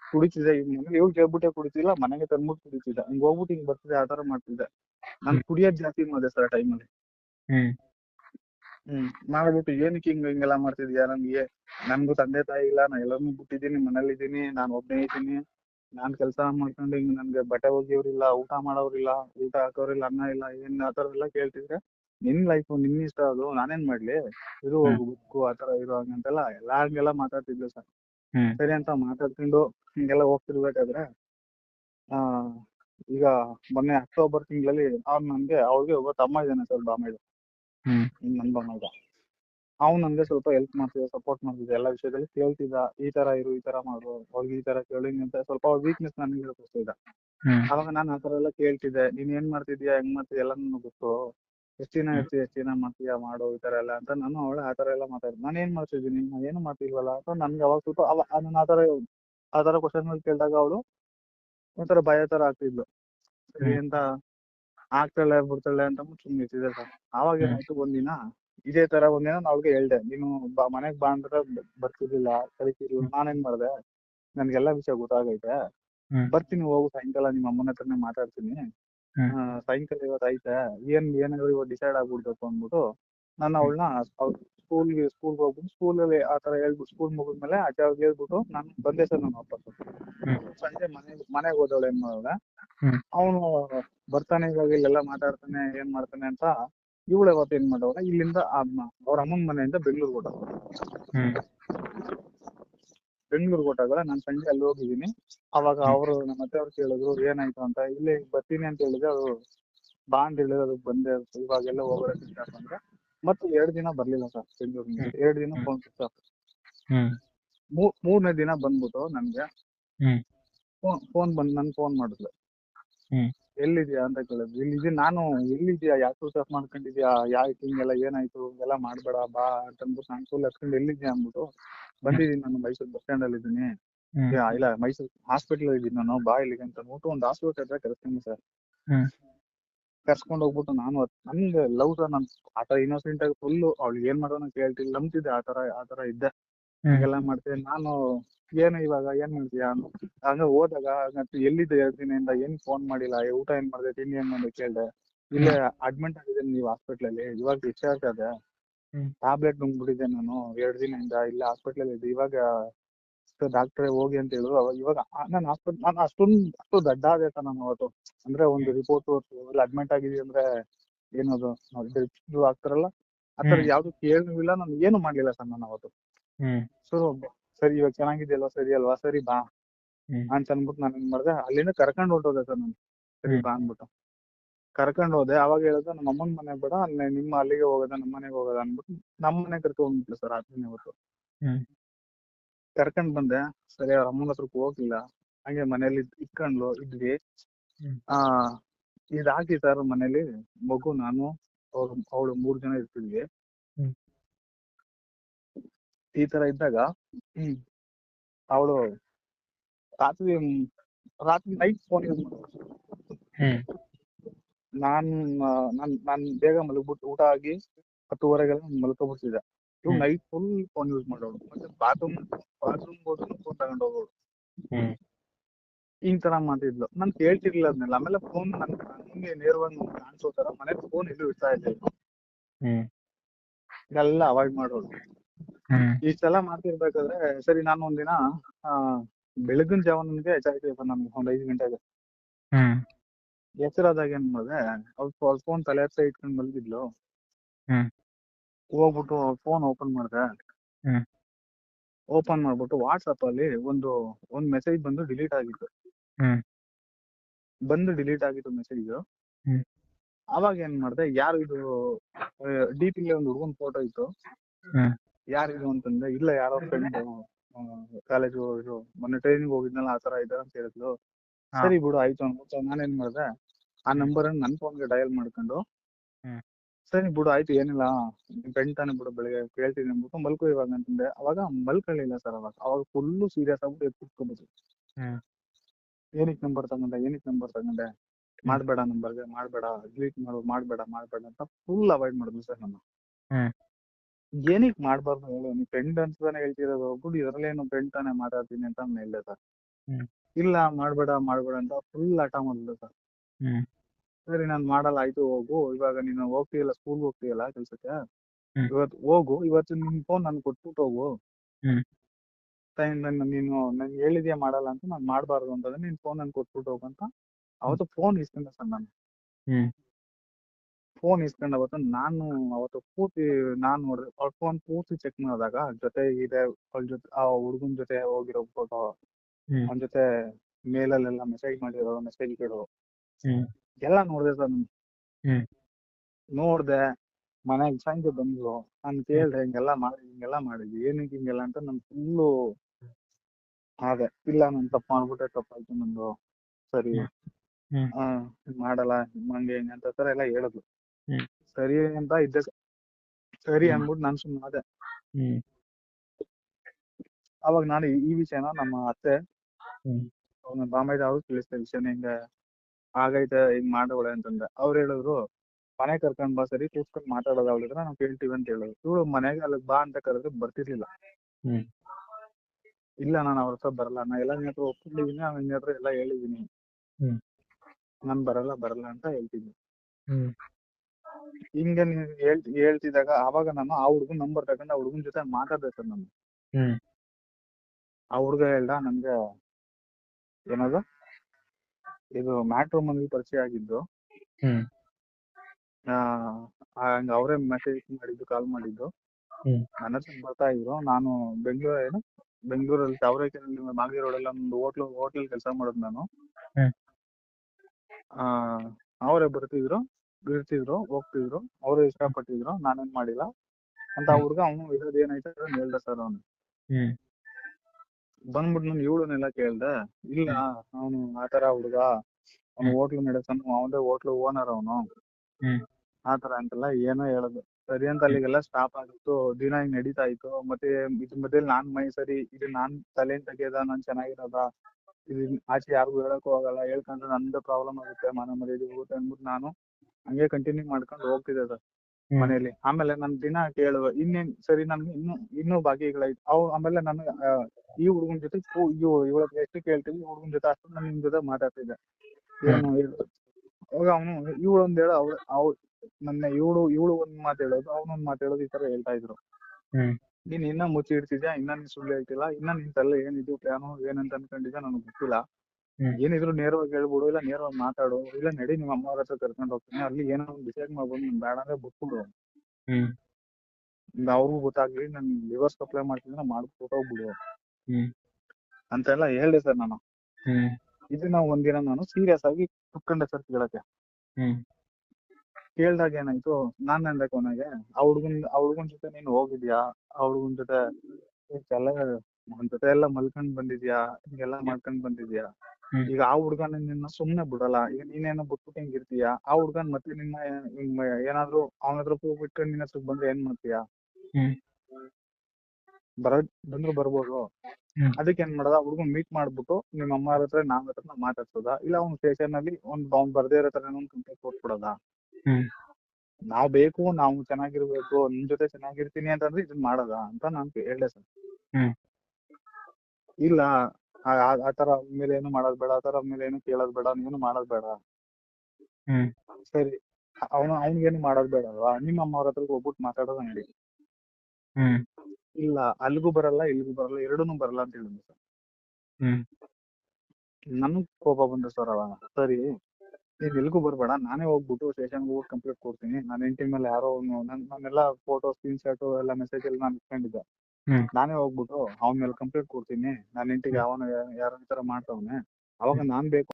B: ಕುಡಿತಿದ್ದೆ ಮನೆಗೆ ಹೋಗಿ ಹೇಳ್ಬಿಟ್ಟೆ ಕುಡಿತಿಲ್ಲ ಮನೆಗೆ ತಂದ್ಬಿಟ್ಟು ಕುಡಿತಿದ್ದೆ. ಹಿಂಗ್ ಹೋಗ್ಬಿಟ್ಟು ಹಿಂಗ್ ಬರ್ತಿದ್ದೆ ಆ ತರ ಮಾಡ್ತಿದ್ದೆ. ನಾನು ಕುಡಿಯೋದ್ ಜಾಸ್ತಿ ಮಾಡಿದೆ ಸರ್ ಟೈಮಲ್ಲಿ
A: ಹ್ಮ್.
B: ಹ್ಮ್. ಮಾಡ್ಬಿಟ್ಟು ಏನಕ್ಕೆ ಹಿಂಗ ಹಿಂಗೆಲ್ಲ ಮಾಡ್ತಿದ್ಯಾ ನನ್ಗೆ? ನನ್ಗೂ ತಂದೆ ತಾಯಿ ಇಲ್ಲ ನಾ ಎಲ್ಲರನ್ನೂ ಬಿಟ್ಟಿದ್ದೀನಿ ಮನೇಲಿ ಇದ್ದೀನಿ ನಾನು ಒಬ್ಬನೇ ಇದ್ದೀನಿ. ನಾನ್ ಕೆಲಸ ಮಾಡ್ಕೊಂಡು ಹಿಂಗ್ ನನ್ಗೆ ಬಟ್ಟೆ ಒಗೆಯೋರಿಲ್ಲ ಊಟ ಮಾಡೋರಿಲ್ಲ ಊಟ ಹಾಕೋರಿಲ್ಲ ಅನ್ನ ಇಲ್ಲ ಏನ್ ಆತರ ತರ ಎಲ್ಲ ಕೇಳ್ತಿದ್ರೆ ನಿನ್ ಲೈಫ್ ನಿನ್ ಇಷ್ಟ ಅದು ನಾನೇನ್ ಮಾಡ್ಲಿ? ಇರು ಹೋಗು ಬುಕ್ಕು ಆತರ ತರ ಇರೋ ಹಂಗಂತೆಲ್ಲ ಎಲ್ಲ ಹಂಗೆಲ್ಲ ಮಾತಾಡ್ತಿದ್ದೆ ಸರ್. ಸರಿ ಅಂತ ಮಾತಾಡ್ಕೊಂಡು ಹಿಂಗೆಲ್ಲ ಹೋಗ್ತಿರ್ಬೇಕಾದ್ರೆ ಆ ಈಗ ಮೊನ್ನೆ ಅಕ್ಟೋಬರ್ ತಿಂಗಳಲ್ಲಿ ಅವ್ರ ನನ್ಗೆ ಅವ್ರಿಗೆ ಒಬ್ಬ ತಮ್ಮ ಇದ್ದಾನೆ ಸರ್ ಬಾಮೈದು
A: ಹ್ಮ್.
B: ನನ್ ಬಾಮೇಡ ಅವ್ನು ನನ್ಗೆ ಸ್ವಲ್ಪ ಹೆಲ್ಪ್ ಮಾಡ್ತಿದ್ದ ಸಪೋರ್ಟ್ ಮಾಡ್ತಿದ್ದ ಎಲ್ಲ ವಿಷಯದಲ್ಲಿ ಕೇಳ್ತಿದ್ದ ಈ ತರ ಇರು ಈ ತರ ಮಾಡು ಅವ್ರಿಗೆ ಈ ತರ ಕೇಳಿ ಅಂತ ಸ್ವಲ್ಪ ಅವ್ರ ವೀಕ್ನೆಸ್ ನನ್ಗೆ ಹೇಳ್ಕೊಡ್ತಿದ್ದ ಅವಾಗ ನಾನು ಆತರ ತರ ಎಲ್ಲ ಕೇಳ್ತಿದ್ದೆ ನೀನ್ ಏನ್ ಮಾಡ್ತಿದ್ಯಾ ಹೆಂಗ್ ಮಾಡ್ತಿದ್ಯಾ ಎಲ್ಲ ನನಗೆ ಗೊತ್ತು. ಎಷ್ಟ್ ದಿನ ಇರ್ತೀಯ ಎಷ್ಟ್ ದಿನ ಮಾಡ್ತೀಯಾ ಮಾಡು ಈ ತರ ಎಲ್ಲ ಅಂತ ನಾನು ಅವಳ ಆ ತರ ಎಲ್ಲ ಮಾತಾಡಿದ್. ನಾನು ಏನ್ ಮಾಡ್ತಿದ್ದೀನಿ? ನಾನು ಏನು ಮಾಡ್ತಿಲ್ವಲ್ಲ? ಅಂತ ನನ್ಗೆ ಅವಾಗ ಸ್ವಲ್ಪ ಅವ ನಾನು ಆ ತರ ಆ ತರ ಕ್ವಶನ್ ಕೇಳಿದಾಗ ಅವಳು ಒಂಥರ ಭಯ ತರ ಆಗ್ತಿದ್ಲು. ಸರಿ. ಅಂತ ಆಗ್ತಾಳೆ ಬಿಡ್ತಾಳೆ ಅಂತ ಸುಮ್ಮನೆ ಇರ್ತಿದ್ದೆ ಸರ್ ಅವಾಗ
A: ಹ್ಮ್.
B: ಏನಾಯ್ತು ಒಂದಿನ ಇದೇ ತರ ಒಂದಿನ ನಾನು ಅವ್ಳಿಗೆ ಹೇಳ್ದೆ ನೀನು ಬಾ ಮನೆಗ್ ಬಾ ಅಂದ್ರೆ ಬ- ಬರ್ತಿರ್ಲಿಲ್ಲ ಕರಿತಿರ್ಲಿಲ್ಲ ನಾನೇನ್ ಮಾಡ್ದೆ? ನನ್ಗೆಲ್ಲ ವಿಷಯ ಗೊತ್ತಾಗೈತೆ. ಬರ್ತೀನಿ ಹೋಗು ಸಾಯಂಕಾಲ ನಿಮ್ಮ ಅಮ್ಮನ ಹತ್ರನೇ ಮಾತಾಡ್ತೀನಿ. ಸಾಯಂಕಾಲ ಇವತ್ತು ಐತೆ. ಏನ್ ಏನಾದ್ರು ಇವತ್ತು ಡಿಸೈಡ್ ಆಗ್ಬಿಡ್ಬೇಕು ಅಂದ್ಬಿಟ್ಟು ನಾನು ಅವಳನ್ನ ಸ್ಕೂಲ್ಗೆ ಸ್ಕೂಲ್ಗೆ ಹೋಗ್ಬಿಟ್ಟು ಸ್ಕೂಲಲ್ಲಿ ಆ ತರ ಹೇಳ್ಬಿಟ್ಟು ಸ್ಕೂಲ್ ಮುಗಿದ್ಮೇಲೆ ಅಜ್ಜ ಅವ್ರಿಗೆ ಹೇಳ್ಬಿಟ್ಟು ನಾನು ಬಂದೆ ಸರ್ ನಾನು ವಾಪಸ್. ಸಂಜೆ ಮನೆಗೆ ಮನೆಗೆ ಹೋದವಳು ಏನ್ ಮಾಡೋಳ. ಅವನು ಬರ್ತಾನೆ ಇವಾಗ ಇಲ್ಲೆಲ್ಲ ಮಾತಾಡ್ತಾನೆ ಏನ್ ಮಾಡ್ತಾನೆ ಅಂತ ಇವಳು ಅವತ್ತು ಏನ್ ಮಾಡವಳ. ಇಲ್ಲಿಂದ ಅವ್ರ ಅಮ್ಮನ ಮನೆಯಿಂದ ಬೆಂಗ್ಳೂರ್ ಹೊಟ್ಟವಳು
A: ಹ್ಮ್.
B: ಬೆಂಗ್ಳೂರ್ಗೆ ಹೊಟ್ಟಾಗ ನಾನು ಸಂಜೆ ಅಲ್ಲಿ ಹೋಗಿದ್ದೀನಿ. ಅವಾಗ. ಅವರು ನಮ್ಮ ಅತ್ತೆ ಅವ್ರು ಕೇಳಿದ್ರು ಏನಾಯ್ತು ಅಂತ. ಇಲ್ಲಿ ಬರ್ತೀನಿ ಅಂತ ಹೇಳಿದ್ರೆ ಅದು ಬಾ ಅಂತ ಹೇಳಿದ್ರೆ ಅದಕ್ಕೆ ಬಂದೆ ಇವಾಗೆಲ್ಲ ಹೋಗೋಣ ಅಂದ್ರೆ ಮತ್ತೆ ಎರಡು ದಿನ ಬರ್ಲಿಲ್ಲ ಸರ್ ಬೆಂಗಳೂರಿಗೆ. ಎರಡು ದಿನ ಫೋನ್ ಸ್ವಿಚ್ ಆಫ್ ಮೂರನೇ ದಿನ ಬಂದ್ಬಿಟ್ಟು ನನ್ಗೆ. ಫೋನ್ ಫೋನ್ ಬಂದ್ ನನ್ ಫೋನ್ ಮಾಡಿದ್ಲು.
A: ಹ್ಮ್.
B: ಎಲ್ಲಿದ್ಯಾ ಅಂತ ಕೇಳಿದ್ರು ಇಲ್ಲಿದ್ದೀನಿ ನಾನು ಎಲ್ಲಿದ್ಯಾ ಯಾಕೆ ಸ್ವಿಚ್ ಆಫ್ ಮಾಡ್ಕೊಂಡಿದ್ಯಾ ಯಾಕೆ ಹಿಂಗೆಲ್ಲ ಏನಾಯ್ತು? ಹಿಂಗೆಲ್ಲ ಮಾಡ್ಬೇಡ ಬಾ ಅಂತ ಅಂದ್ಬಿಟ್ಟು ನಾನು ಫುಲ್ ಹಚ್ಕೊಂಡು ಎಲ್ಲಿದ್ಯಾ ಅಂದ್ಬಿಟ್ಟು ಬಂದಿದ್ದೀನಿ ನಾನು ಮೈಸೂರು ಬಸ್ ಸ್ಟ್ಯಾಂಡ್ ಅಲ್ಲಿ ಇದ್ದೀನಿ. ಯಾ, ಇಲ್ಲ ಮೈಸೂರು ಹಾಸ್ಪಿಟಲ್ ಇದ್ದೀನಿ ನಾನು ಬಾ ಇಲ್ಲಿಗೆ ಅಂತ ಅಂದ್ಬಿಟ್ಟು ಒಂದು ಹಾಸ್ಪಿಟಲ್ ಹತ್ರ ಕರೆಸ್ತೀನಿ ಸರ್.
A: ಹ್ಮ್.
B: ಕರ್ಸ್ಕೊಂಡು ಹೋಗ್ಬಿಟ್ಟು ನಾನು ಅದ್- ನನ್ಗೆ ಲವ್ ಸರ್ ನಾನು ಆತರ ಇನ್ನೋಸೆಂಟ್ ಆಗಿ ಫುಲ್ ಅವ್ಳಿಗೆ ಏನ್ ಮಾಡೋಣ ಕೇಳ್ತಿಲ್ಲ ನಂಬ್ತಿದ್ದೆ ಆತರ ಆತರ ಇದ್ದೆ. ಹಿಂಗೆಲ್ಲ ಮಾಡ್ತೀನಿ ನಾನು ಏನು ಇವಾಗ ಏನ್ ಮಾಡ್ತೀಯಾ? ಹಂಗ ಹೋದಾಗ ಮತ್ತೆ ಎಲ್ಲಿದ್ದೆ ಎರಡು ದಿನದಿಂದ? ಏನ್ ಫೋನ್ ಮಾಡಿಲ್ಲ? ಏ, ಊಟ ಏನ್ ಮಾಡ್ದೆ? ತಿಂಡಿ ಏನ್ ಮಾಡ್ದೆ ಕೇಳ್ದೆ? ಇಲ್ಲೇ ಅಡ್ಮಿಟ್ ಆಗಿದ್ದೀನಿ ನೀವು ಹಾಸ್ಪಿಟಲ್ ಅಲ್ಲಿ. ಇವಾಗ ಡಿಸ್ಚಾರ್ಜ್ ಆದೆ.
A: ಹ್ಮ್.
B: ಟ್ಯಾಬ್ಲೆಟ್ ನುಂಗ್ಬಿಟ್ಟಿದ್ದೆ ನಾನು ಎರಡು ದಿನದಿಂದ. ಇಲ್ಲ ಹಾಸ್ಪಿಟಲ್ ಅಲ್ಲಿ ಇದ್ದೆ. ಇವಾಗ ಡಾಕ್ಟ್ರೆ ಹೋಗಿ ಅಂತ ಹೇಳಿದ್ರು. ಅವಾಗ ಇವಾಗ ನಾನು ಹಾಸ್ಪಿಟ್ಲ್ ನಾನು ಅಷ್ಟೊಂದು ಅಷ್ಟು ದಡ್ಡ ಆದೆ ಸರ್ ನಾನು ಅವತ್ತು. ಅಂದ್ರೆ ಒಂದು ರಿಪೋರ್ಟ್ ಇಲ್ಲ ಅಡ್ಮಿಟ್ ಆಗಿದೀವಿ ಅಂದ್ರೆ ಏನದು ಇದು ಆಗ್ತಾರಲ್ಲ ಆ ಥರ
A: ಹ್ಮ್.
B: ಯಾವ್ದು ಕೇಳೂ ಇಲ್ಲ ನಾನು ಏನು ಮಾಡ್ಲಿಲ್ಲ ಸರ್ ನಾನು ಅವತ್ತು.
A: ಹ್ಮ್.
B: ಸೊ ಸರಿ ಇವಾಗ ಚೆನ್ನಾಗಿದೆಯಲ್ವಾ? ಸರಿ ಅಲ್ವಾ? ಸರಿ ಬಾ. ಅಂತ ಅನ್ಬಿಟ್ಟು ನಾನು ಏನ್ ಮಾಡ್ದೆ. ಅಲ್ಲಿಂದ ಕರ್ಕೊಂಡ್ ಹೊರ್ಟೋದೆ ಸರ್ ನಾನು. ಸರಿ ಬಾ ಅಂದ್ಬಿಟ್ಟು. ಕರ್ಕೊಂಡ್ ಹೋದೆ. ಅವಾಗ ಹೇಳಿದ್ರೆ ನಮ್ಮ ಅಮ್ಮನ ಮನೆ ಬೇಡ. ಅಲ್ಲಿ ನಿಮ್ಮ ಅಲ್ಲಿಗೆ ಹೋಗೋದ ನಮ್ಮ ಮನೆಗೆ ಹೋಗೋದ ಅಂದ್ಬಿಟ್ಟು ನಮ್ಮ ಮನೆ ಕರ್ಕೊಂಡ್ ಹೋಗ್ಬಿಟ್ಲು ಸರ್ ಹೊತ್ತು.
A: ಹ್ಮ್.
B: ಕರ್ಕೊಂಡ್ ಬಂದೆ. ಸರಿ ಅವ್ರ ಅಮ್ಮನ ಹತ್ರಕ್ಕೆ ಹೋಗ್ಲಿಲ್ಲ. ಹಂಗೆ ಮನೇಲಿ ಇದ್- ಇಟ್ಕೊಂಡ್ಲು ಇದ್ವಿ. ಆ ಇದಾಕಿ ಸರ್ ಮನೇಲಿ ಮಗು ನಾನು ಅವ್ರು ಅವಳು ಮೂರ್ ಜನ ಇರ್ತಿದ್ವಿ. ಈ ತರ ಇದ್ದಾಗ ಅವಳು ರಾತ್ರಿ ರಾತ್ರಿ ನೈಟ್ ಫೋನ್ ಯೂಸ್ ನಾನ್ ನಾನ್ ನಾನ್ ಬೇಗ ಮಲಗ್ಬಿಟ್ಟು ಊಟ ಆಗಿ ಹತ್ತುವರೆಗೆಲ್ಲ ಮಲ್ಕೊಬಿಡ್ತಿದ್ದೆ. ಇವ್. ನೈಟ್ ಫುಲ್ ಫೋನ್ ಯೂಸ್ ಮಾಡೋಳು ಮತ್ತೆ ಬಾತ್ರೂಮ್ ಬಾತ್ರೂಮ್ ಹೋದ್ರು ಫೋನ್ ತಗೊಂಡ್ ಹೋಗೋಳು.
A: ಹ್ಮ್.
B: ಈ ತರ ಮಾಡ್ತಿದ್ಲು. ನಾನು ಕೇಳ್ತಿರ್ಲಿಲ್ಲ ಅದನ್ನೆಲ್ಲ ಆಮೇಲೆ ಫೋನ್ ನನ್ ನನ್ಗೆ ನೇರವಾಗಿ ಕಾಣಿಸೋ ತರ ಮನೆ ಫೋನ್ ಎಲ್ಲೂ ಇಡ್ತಾ
A: ಹ್ಮ್.
B: ಇದೆಲ್ಲ ಅವಾಯ್ಡ್ ಮಾಡೋಳು. ಇಷ್ಟೆಲ್ಲ ಮಾಡ್ತಿರ್ಬೇಕಾದ್ರೆ ಸರಿ ನಾನು ಒಂದಿನ ಬೆಳಗಿನ ಜಾವ ನನ್ಗೆ ಎಚ್ಚರಿಕೆ ನನ್ಗೆ ಒಂದ್ ಐದು ಗಂಟೆಗೆ ಎಚ್ಚರಾದಾಗ ಏನ್ ಮಾಡಿದೆ ಅವ್ರ ಫೋನ್ ತಲೆ ಹತ್ರ ಇಟ್ಕೊಂಡ್
A: ಬಂದಿದ್ಲು.
B: ಹೋಗ್ಬಿಟ್ಟು ಫೋನ್ ಓಪನ್ ಮಾಡಿದೆ. ಓಪನ್ ಮಾಡ್ಬಿಟ್ಟು ವಾಟ್ಸಪ್ ಅಲ್ಲಿ ಒಂದು ಒಂದ್ ಮೆಸೇಜ್ ಬಂದು ಡಿಲೀಟ್ ಆಗಿತ್ತು
A: ಹ್ಮ್.
B: ಬಂದು ಡಿಲೀಟ್ ಆಗಿತ್ತು ಮೆಸೇಜ್
A: ಹ್ಮ್.
B: ಅವಾಗ ಏನ್ ಮಾಡ್ದೆ ಯಾರು ಇದು ಡಿ ಪಿ ಒಂದು ಹುಡುಗನ್ ಫೋಟೋ ಇತ್ತು. ಯಾರಿದು ಅಂತಂದ್ರೆ ಇಲ್ಲ ಯಾರೋ ಫ್ರೆಂಡ್ ಕಾಲೇಜ್ ಮೊನ್ನೆ ಟ್ರೈನಿಂಗ್ ಹೋಗಿದ್ನಲ್ಲ ಆ ತರ ಇದೆ ಅಂತ ಹೇಳಿದ್ಲು ಸರಿ ಬಿಡು ಆಯ್ತು ಅಂದ್ಬಿಟ್ಟು ನಾನೇನ್ ಮಾಡ್ದೆ ಆ ನಂಬರ್ ನನ್ನ ಫೋನ್ಗೆ ಡಯಲ್ ಮಾಡ್ಕೊಂಡು ಸರಿ ಬಿಡು ಆಯ್ತು ಏನಿಲ್ಲ ನಿನ್ ಫ್ರೆಂಡ್ ತಾನೆ ಬಿಡು ಬೆಳಿಗ್ಗೆ ಕೇಳ್ತೀನಿ ಅಂದ್ಬಿಟ್ಟು ಮಲ್ಕೋ ಇವಾಗ ಅಂತಂದೆ. ಅವಾಗ ಮಲ್ಕೊಳ್ಳಿಲ್ಲ ಸರ್ ಅವಾಗ. ಅವಾಗ ಫುಲ್ಲು ಸೀರಿಯಸ್ ಆಗ್ಬಿಟ್ಟು ಎದ್ದು
A: ಏನಕ್.
B: ಏನಕ್ಕೆ ನಂಬರ್ ತಗೊಂಡೆ ಏನಿಕ್ ನಂಬರ್ ತಗೊಂಡೆ? ಮಾಡ್ಬೇಡ ನಂಬರ್ಗೆ ಮಾಡ್ಬೇಡ ಡಿಲೀಟ್ ಮಾಡು ಮಾಡ್ಬೇಡ ಮಾಡ್ಬೇಡ ಅಂತ ಫುಲ್ ಅವಾಯ್ಡ್ ಮಾಡಿದ್ವಿ ಸರ್
A: ಹ್ಮ್.
B: ಏನಕ್ಕೆ ಮಾಡ್ಬಾರ್ದು ಹೇಳು ನೀನ್ ಫ್ರೆಂಡ್ ಅಂತಾನೆ ಹೇಳ್ತಿರೋದು ಬಿಡು ಇದ್ರಲ್ಲೇನು ಫ್ರೆಂಡ್ ತಾನೆ ಮಾತಾಡ್ತೀನಿ ಅಂತ ಅವ್ನು ಹೇಳ್ದೆ ಸರ್
A: ಹ್ಮ್.
B: ಇಲ್ಲ ಮಾಡಬೇಡ ಮಾಡಬೇಡ ಅಂತ ಫುಲ್ ಹಠ ಮಾಡಿದ್ರು ಸರ್
A: ಹ್ಮ್.
B: ಸರಿ ನಾನು ಮಾಡಲ್ಲ ಆಯ್ತು ಹೋಗು ಇವಾಗ ನೀನು ಹೋಗ್ತೀಯಲ್ಲ ಸ್ಕೂಲ್ ಹೋಗ್ತೀಯಲ್ಲ ಕೆಲ್ಸಕ್ಕೆ
A: ಹ್ಮ್.
B: ಇವತ್ತು ಹೋಗು ಇವತ್ತು ನಿನ್ ಫೋನ್ ನಾನು ಕೊಟ್ಬಿಟ್ಟು ಹೋಗು
A: ಹ್ಮ್.
B: ಟೈಮ್ ನನ್ನ ನೀನು ನಾನು ಹೇಳಿದ್ಯಾ ಮಾಡಲ್ಲ ಅಂತ ನಾನು ಮಾಡಬಾರ್ದು ಅಂತಂದ್ರೆ ನೀನ್ ಫೋನ್ ನಾನು ಕೊಟ್ಬಿಟ್ಟು ಹೋಗು ಅಂತ ಅವತ್ತು ಫೋನ್ ಇಸ್ಕೊಂಡೆ ಸರ್ ನಾನು
A: ಹ್ಮ್.
B: ಫೋನ್ ಇಸ್ಕೊಂಡ್ ಅವತ್ತು ನಾನು ಅವತ್ತು ಪೂರ್ತಿ ನಾನು ನೋಡಿದೆ ಅವ್ರ ಫೋನ್ ಪೂರ್ತಿ ಚೆಕ್ ಮಾಡಿದಾಗ ಜೊತೆ ಇದೆ ಅವ್ಳ ಜೊತೆ ಆ ಹುಡುಗನ ಜೊತೆ ಹೋಗಿರೋ ಫೋಟೋ
A: ಹ್ಮ್.
B: ಅವನ ಜೊತೆ ಮೇಲಲ್ಲೆಲ್ಲ ಮೆಸೇಜ್ ಮಾಡಿರೋ ಮೆಸೇಜ್
A: ಹ್ಮ್.
B: ಎಲ್ಲ ನೋಡಿದೆ ಸರ್
A: ಹ್ಮ್.
B: ನೋಡ್ದೆ ಮನೆಗ್ ಸಂಜೆ ಬಂದ್ಲು ನಾನು ಕೇಳ್ದೆ ಹಿಂಗೆಲ್ಲ ಮಾಡಿ ಹಿಂಗೆಲ್ಲ ಮಾಡಿದ್ವಿ ಏನಕ್ಕೆ ಹಿಂಗೆಲ್ಲ ಅಂತ ನನ್ ಫುಲ್ಲು ಅದೇ ಇಲ್ಲ ನಾನು ತಪ್ಪು ಮಾಡ್ಬಿಟ್ಟೆ ತಪ್ಪಾಯ್ತು ನಂದು ಸರಿ
A: ಹ್ಮ್.
B: ಆ ಹಿಂಗ್ ಮಾಡಲ್ಲ ಹಂಗೆ ಹಿಂಗೆ ಅಂತ ತರ ಎಲ್ಲ ಹೇಳಿದ್ಲು. ಸರಿ ಅಂತ ಇದ್ದೆ ಸರಿ
A: ಅನ್ಬಿಟ್ಟು
B: ಅಂದ್ಬಿಟ್ಟು ನಾನು ಸುಮ್ಮನೆ ಅದೇ. ಅವಾಗ ನಾನು ಈ- ವಿಷಯನ ನಮ್ಮ ಅತ್ತೆ ಅವನ ಬಾಮೈದ ಅವ್ರು ತಿಳಿಸ್ದೆ ವಿಷಯನ ಹಿಂಗ ಆಗೈತೆ ಹಿಂಗ್ ಮಾಡೋಳೆ ಅಂತಂದೆ. ಅವ್ರು ಹೇಳಿದ್ರು ಮನೆ ಕರ್ಕೊಂಡ್ ಬಾ ಸರಿ ಕೂತ್ಕೊಂಡ್ ಮಾತಾಡೋದು ಅವಳಿದ್ರೆ ನಾವು ಕೇಳ್ತೀವಿ ಅಂತ ಹೇಳಿದ್ರು ಇವಳು ಮನೆಗೆ ಅಲ್ಲಿಗ್ ಬಾ ಅಂತ ಕರೆದ್ರೆ ಬರ್ತಿರ್ಲಿಲ್ಲ. ಇಲ್ಲ ನಾನು ಅವ್ರ ಹತ್ರ ಬರಲ್ಲ. ನಾ ಎಲ್ಲ ನಿನ್ನ ಹತ್ರ ಒಪ್ಕೊಂಡಿದೀನಿ ನಾನು ನಿನ್ನ ಹತ್ರ ಎಲ್ಲ ಹೇಳಿದೀನಿ. ನಾನ್ ಬರಲ್ಲ ಬರಲ್ಲ ಅಂತ ಹೇಳ್ತಿದ್ದೆ. ಹಿಂಗೆ ನೀನ್ ಹೇಳ್ ಹೇಳ್ತಿದ್ದಾಗ ಅವಾಗ ನಾನು ಆ ಹುಡುಗನ್ ನಂಬರ್ ತಗೊಂಡು ಆ ಹುಡುಗನ ಜೊತೆ ಮಾತಾಡ್ದೆ ಸರ್ ನಾನು
A: ಹ್ಮ್. ಆ
B: ಹುಡುಗ ಹೇಳ್ದ ನನ್ಗೆ ಏನದು ಇದು ಮ್ಯಾಟ್ರೋಮನಿ ಪರಿಚಯ ಆಗಿದ್ದು
A: ಹ್ಮ್.
B: ಆ ಹಂಗ ಅವರೇ ಮೆಸೇಜ್ ಮಾಡಿದ್ದು ಕಾಲ್ ಮಾಡಿದ್ದು
A: ಹ್ಮ್.
B: ನನ್ನ ಹತ್ರ ಬರ್ತಾ ಇದ್ರು ನಾನು ಬೆಂಗಳೂರು ಏನು ಬೆಂಗಳೂರಲ್ಲಿ ಮಾಗಿ ಮಾಗಡಿ ರೋಡಲ್ಲಿ ಒಂದು ಹೋಟ್ಲು ಹೋಟ್ಲಲ್ಲಿ ಕೆಲಸ ಮಾಡೋದು ನಾನು
A: ಹ್ಮ್.
B: ಆ ಅವರೇ ಬರ್ತಿದ್ರು ಇರ್ತಿದ್ರು ಹೋಗ್ತಿದ್ರು. ಅವರು ಇಷ್ಟಪಟ್ಟಿದ್ರು ನಾನೇನ್ ಮಾಡಿಲ್ಲ. ಅಂತ. ಹುಡುಗ ಅವನು ಇರೋದ್ ಏನಾಯ್ತು ಅಂತ ಹೇಳ್ದ ಸರ್ ಅವನು
A: ಹ್ಮ್.
B: ಬಂದ್ಬಿಟ್ಟು ನಾನು ಇವಳನ್ನೆಲ್ಲ ಕೇಳ್ದೆ ಇಲ್ಲ ಅವನು ಆತರ ಹುಡುಗ ಅವ್ನು. ಹೋಟ್ಲು ನಡೆಸನು ಅವನದೇ ಹೋಟ್ಲು ಓನರ್ ಅವನು.
A: ಹ್ಮ್.
B: ಆತರ ಅಂತೆಲ್ಲ ಏನೋ ಹೇಳದು. ಸರಿ ಅಂತ ಅಲ್ಲಿಗೆಲ್ಲ ಸ್ಟಾಪ್ ಆಗಿತ್ತು. ದಿನ ಹಿಂಗ್ ನಡೀತಾ ಇತ್ತು. ಮತ್ತೆ ಇದ್ರ ಮಧ್ಯೆ ನಾನ್ ಮೈ ಸರಿ ಇದು ನಾನ್ ತಲೆ ತೆಗೆದ ನಾನ್ ಚೆನ್ನಾಗಿರೋದ? ಇದು ಆಚೆ ಯಾರಿಗೂ ಹೇಳಕ್ಕೂ ಆಗಲ್ಲ. ಹೇಳ್ಕೊಂಡ್ರೆ ನಂದು ಪ್ರಾಬ್ಲಮ್ ಆಗುತ್ತೆ ಮನೆ ಮರ್ಯಾದೆ ಹೋಗುತ್ತೆ ಅಂದ್ಬಿಟ್ಟು ನಾನು ಹಂಗೆ ಕಂಟಿನ್ಯೂ ಮಾಡ್ಕೊಂಡು ಹೋಗ್ತಿದ್ದೆ ಸರ್
A: ಹ್ಮ್.
B: ಮನೇಲಿ ಆಮೇಲೆ ನಾನು ದಿನ ಕೇಳುವ ಇನ್ನೇನ್ ಸರಿ ನನ್ಗೆ ಇನ್ನು ಇನ್ನೂ ಬಾಕಿಗಳಾಯ್ತು ಅವ್ ಆಮೇಲೆ ನಾನು ಆ, ಈ ಹುಡುಗನ ಜೊತೆ ಫು- ಇವ್ ಇವಳ ಎಷ್ಟು ಕೇಳ್ತೀವಿ ಈ ಹುಡುಗನ ಜೊತೆ ಅಷ್ಟು ನಾನು ನಿಮ್ ಜೊತೆ ಮಾತಾಡ್ತಿದ್ದೆ ಏನು ಹೇಳು ಅವಾಗ ಅವನು ಇವಳು ಒಂದ್ ಹೇಳು ಅವಳು ಅವ್ ನನ್ನ ಇವಳು ಇವಳು ಒಂದ್ ಮಾತು ಹೇಳೋದು ಅವನೊಂದ್ ಮಾತು ಹೇಳೋದು ಈ ತರ ಹೇಳ್ತಾ ಇದ್ರು
A: ಹ್ಮ್.
B: ನೀನ್ ಇನ್ನ ಮುಚ್ಚಿ ಇಡ್ತಿದ್ಯಾ ಇನ್ನ ನೀನ್ ಸುಳ್ಳು ಹೇಳ್ತಿಲ್ಲ ಇನ್ನ ನಿನ್ ತಲೆ ಏನಿದು ಪ್ಲಾನು ಏನಂತ ಅನ್ಕೊಂಡಿದ್ಯಾ ನನಗೆ ಗೊತ್ತಿಲ್ಲ. ಏನಿದ್ರು ನೇರವಾಗಿ ಹೇಳ್ಬಿಡು ಇಲ್ಲ ನೇರವಾಗಿ ಮಾತಾಡು ಇಲ್ಲ ನಡಿ ನಿಮ್ಮ ಅಮ್ಮ ಅವ್ರ ಹತ್ರ ಕರ್ಕೊಂಡು ಹೋಗ್ತೀನಿ ಅಲ್ಲಿ ಏನೋ ಒಂದು ಡಿಸೈಡ್ ಮಾಡ್ಬೋದು ನೀನ್ ಬೇಡ ಅಂದ್ರೆ ಬಿಟ್ಬಿಡು
A: ಹ್ಮ್.
B: ಅವ್ರಿಗೂ ಗೊತ್ತಾಗ್ಲಿ ನನ್ ಲಿವರ್ಸ್ ಅಪ್ಲೈ ಮಾಡ್ತಿದ್ರೆ ಮಾಡ್ಬಿಟ್ಟು ಹೋಗ್ಬಿಡು
A: ಹ್ಮ್.
B: ಅಂತೆಲ್ಲ ಹೇಳ್ದೆ ಸರ್ ನಾನು
A: ಹ್ಮ್.
B: ಇದನ್ನ ಒಂದಿನ ನಾನು ಸೀರಿಯಸ್ ಆಗಿ ಕುತ್ಕೊಂಡೆ ಸರ್ ಕೇಳಕ್ಕೆ
A: ಹ್ಮ್.
B: ಕೇಳ್ದಾಗ ಏನಾಯ್ತು ನಾನ್ ಅಂದೆ ಕೊನೆಗೆ ಆ ಹುಡ್ಗನ್ ಆ ಹುಡ್ಗನ್ ಜೊತೆ ನೀನ್ ಹೋಗಿದ್ಯಾ ಆ ಹುಡ್ಗನ್ ಜೊತೆ ಎಲ್ಲ ಅವ್ನ್ ಜೊತೆ ಎಲ್ಲ ಮಲ್ಕೊಂಡ್ ಬಂದಿದ್ಯಾ? ಹಿಂಗೆಲ್ಲ ಮಾಡ್ಕೊಂಡ್ ಬಂದಿದ್ಯಾ? ಈಗ ಆ ಹುಡ್ಗನ ನಿನ್ನ ಸುಮ್ನೆ ಬಿಡಲ್ಲ. ಈಗ ನೀನೇನೋ ಬಿಟ್ಬಿಟ್ಟು ಹಿಂಗಿರ್ತೀಯ ಆ ಹುಡ್ಗನ್ ಮತ್ತೆ ನಿನ್ನ ಏನಾದ್ರು ಅವನ ಹತ್ರ ಹೋಗ್ಬಿಟ್ಟು ನಿನ್ನ ಹತ್ರ ಬಂದ್ರೆ ಏನ್ ಮಾಡ್ತೀಯ. ಬರ ಬಂದ್ರು ಬರ್ಬೋದು. ಅದಕ್ಕೆ ಏನ್ ಮಾಡದ? ಹುಡ್ಗನ್ ಮೀಟ್ ಮಾಡ್ಬಿಟ್ಟು ನಿಮ್ಮ ಅಮ್ಮ ಹತ್ರ ನಾವ್ ಹತ್ರ ಮಾತಾಡ್ಸೋದ? ಇಲ್ಲ ಅವ್ನ ಸ್ಟೇಷನ್ ಅಲ್ಲಿ ಒಂದ್ ಅವ್ನ್ ಬರ್ದೇ ಇರೋ ತರ ಒಂದ್ ಕಂಪ್ಲೇಂಟ್ ಕೊಟ್ಬಿಡೋದ. ನಾವ್ ಬೇಕು ನಾವು ಚೆನ್ನಾಗಿರ್ಬೇಕು ನಿಮ್ ಜೊತೆ ಚೆನ್ನಾಗಿರ್ತೀನಿ ಅಂತಂದ್ರೆ ಇದನ್ ಮಾಡೋದ ಅಂತ ನಾನ್ ಹೇಳ್ದೆ ಸರ್.
A: ಹ್ಮ್.
B: ಇಲ್ಲ ಆ- ತರ ಮೇಲೆ ಏನು ಮಾಡೋದ್ ಬೇಡ ಆ ತರ ಮೇಲೆ ಏನು ಕೇಳೋದ್ ಬೇಡ ನೀನು ಮಾಡೋದ್ ಬೇಡ
A: ಹ್ಮ್.
B: ಸರಿ ಅವನು ಅವ್ನಿಗೇನು ಮಾಡೋದ್ ಬೇಡ ಅಲ್ವಾ ನಿಮ್ಮ ಅಮ್ಮ ಅವ್ರ ಹತ್ರ ಹೋಗ್ಬಿಟ್ಟು ಮಾತಾಡೋದ್ ಅಂಗಡಿ
A: ಹ್ಮ್.
B: ಇಲ್ಲ ಅಲ್ಲಿಗೂ ಬರಲ್ಲ ಇಲ್ಲಿಗೂ ಬರಲ್ಲ ಎರಡೂನು ಬರಲ್ಲ ಅಂತ ಹೇಳಿದ್ರು ಸರ್
A: ಹ್ಮ್.
B: ನನ್ಗ್ ಕೋಪ ಬಂದ್ರೆ ಸರ್ ಅವಾಗ ಸರಿ ನೀನ್ ಎಲ್ಗೂ ಬರ್ಬೇಡ ನಾನೇ ಹೋಗ್ಬಿಟ್ಟು ಸ್ಟೇಷನ್ಗೆ ಹೋಗಿ ಕಂಪ್ಲೇಂಟ್ ಕೊಡ್ತೀನಿ ನಾನು ಹೆಂಡತಿ ಮೇಲೆ ಯಾರೋ ನನ್ನೆಲ್ಲ ಫೋಟೋ ಸ್ಕ್ರೀನ್ ಶಾಟ್ ಎಲ್ಲ ಮೆಸೇಜ್ ಎಲ್ಲ ನಾನು ಇಟ್ಕೊಂಡಿದ್ದೆ. ನಾನೇ ಹೋಗ್ಬಿಟ್ಟು ಅವನ ಮೇಲೆ ಕಂಪ್ಲೇಂಟ್ ಕೊಡ್ತೀನಿ. ನನ್ನ ಇಂಟಿಗೆ ಅವನು ಯಾರೋ ಈ ತರ ಮಾಡ್ತಾವನೆ ಅವಾಗ ನಾನ್ ಬೇಕು